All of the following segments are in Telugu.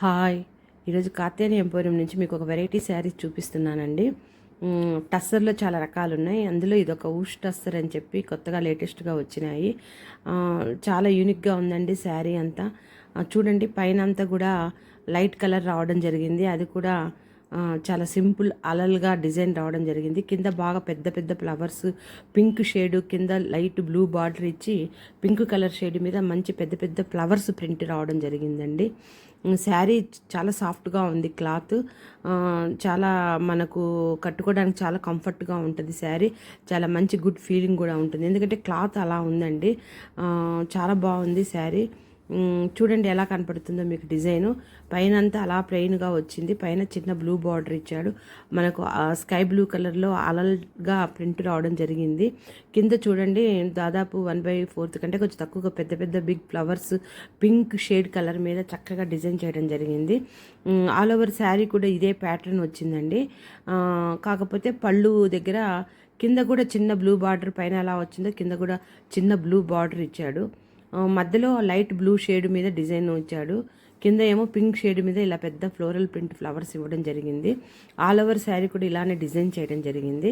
హాయ్. ఈరోజు కాత్యాని ఎంపోరియం నుంచి మీకు ఒక వెరైటీ శారీస్ చూపిస్తున్నానండి. టస్సర్లో చాలా రకాలు ఉన్నాయి అందులో ఇది ఒక ఊష్ టస్సర్ అని చెప్పి కొత్తగా లేటెస్ట్గా వచ్చినాయి. చాలా యూనిక్గా ఉందండి శారీ అంతా. చూడండి పైన అంతా కూడా లైట్ కలర్ రావడం జరిగింది. అది కూడా చాలా సింపుల్ అలల్గా డిజైన్ రావడం జరిగింది. కింద బాగా పెద్ద పెద్ద ఫ్లవర్స్ పింక్ షేడ్ కింద లైట్ బ్లూ బార్డర్ ఇచ్చి పింక్ కలర్ షేడ్ మీద మంచి పెద్ద పెద్ద ఫ్లవర్స్ ప్రింట్ రావడం జరిగిందండి. శారీ చాలా సాఫ్ట్గా ఉంది క్లాత్. చాలా మనకు కట్టుకోవడానికి చాలా కంఫర్ట్గా ఉంటుంది శారీ. చాలా మంచి గుడ్ ఫీలింగ్ కూడా ఉంటుంది. ఎందుకంటే క్లాత్ అలా ఉందండి. చాలా బాగుంది శారీ. చూడండి ఎలా కనపడుతుందో మీకు డిజైను. పైన అంతా అలా ప్లెయిన్గా వచ్చింది. పైన చిన్న బ్లూ బార్డర్ ఇచ్చాడు. మనకు ఆ స్కై బ్లూ కలర్లో అలల్గా ప్రింట్ రావడం జరిగింది. కింద చూడండి దాదాపు వన్ బై ఫోర్త్ కంటే కొంచెం తక్కువగా పెద్ద పెద్ద big flowers pink shade colour మీద చక్కగా డిజైన్ చేయడం జరిగింది. ఆల్ ఓవర్ శారీ కూడా ఇదే ప్యాటర్న్ వచ్చిందండి. కాకపోతే పళ్ళు దగ్గర కింద కూడా చిన్న బ్లూ బార్డర్ పైన ఎలా వచ్చిందో కింద కూడా చిన్న బ్లూ బార్డర్ ఇచ్చాడు. మధ్యలో లైట్ బ్లూ షేడ్ మీద డిజైన్ ఇచ్చాడు కింద ఏమో పింక్ షేడ్ మీద ఇలా పెద్ద ఫ్లోరల్ ప్రింట్ ఫ్లవర్స్ ఇవ్వడం జరిగింది. ఆల్ ఓవర్ శారీ కూడా ఇలానే డిజైన్ చేయడం జరిగింది.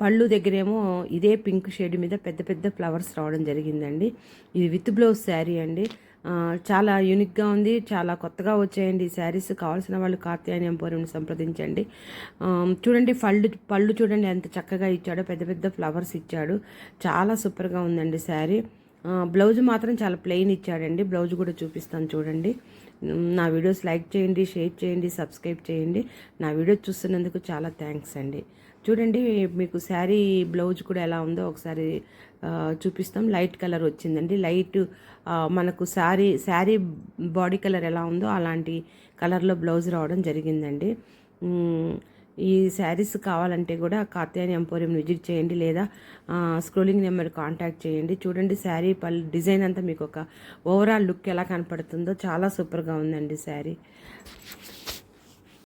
పళ్ళు దగ్గరేమో ఇదే పింక్ షేడ్ మీద పెద్ద పెద్ద ఫ్లవర్స్ రావడం జరిగిందండి. ఇది విత్ బ్లౌజ్ శారీ అండి. చాలా యూనిక్గా ఉంది. చాలా కొత్తగా వచ్చాయండి ఈ శారీస్. కావాల్సిన వాళ్ళు కార్తీయాని ఎంపోరియంని సంప్రదించండి. చూడండి పళ్ళు పళ్ళు చూడండి ఎంత చక్కగా ఇచ్చాడో పెద్ద పెద్ద ఫ్లవర్స్ ఇచ్చాడు. చాలా సూపర్గా ఉందండి శారీ. బ్లౌజ్ మాత్రం చాలా ప్లెయిన్ ఇచ్చాడండి. బ్లౌజ్ కూడా చూపిస్తాను చూడండి. నా వీడియోస్ లైక్ చేయండి షేర్ చేయండి సబ్స్క్రైబ్ చేయండి. నా వీడియో చూస్తున్నందుకు చాలా థ్యాంక్స్ అండి. చూడండి మీకు శారీ బ్లౌజ్ కూడా ఎలా ఉందో ఒకసారి చూపిస్తాం. లైట్ కలర్ వచ్చిందండి. లైట్ మనకు శారీ శారీ బాడీ కలర్ ఎలా ఉందో అలాంటి కలర్లో బ్లౌజ్ రావడం జరిగిందండి. ఈ శారీస్ కావాలంటే కూడా కాత్యాని ఎంపోరియం విజిట్ చేయండి లేదా స్క్రోలింగ్ నెంబర్ కాంటాక్ట్ చేయండి. చూడండి శారీ పల్ డిజైన్ అంతా మీకు ఒక ఓవరాల్ లుక్ ఎలా కనపడుతుందో. చాలా సూపర్గా ఉందండి శారీ.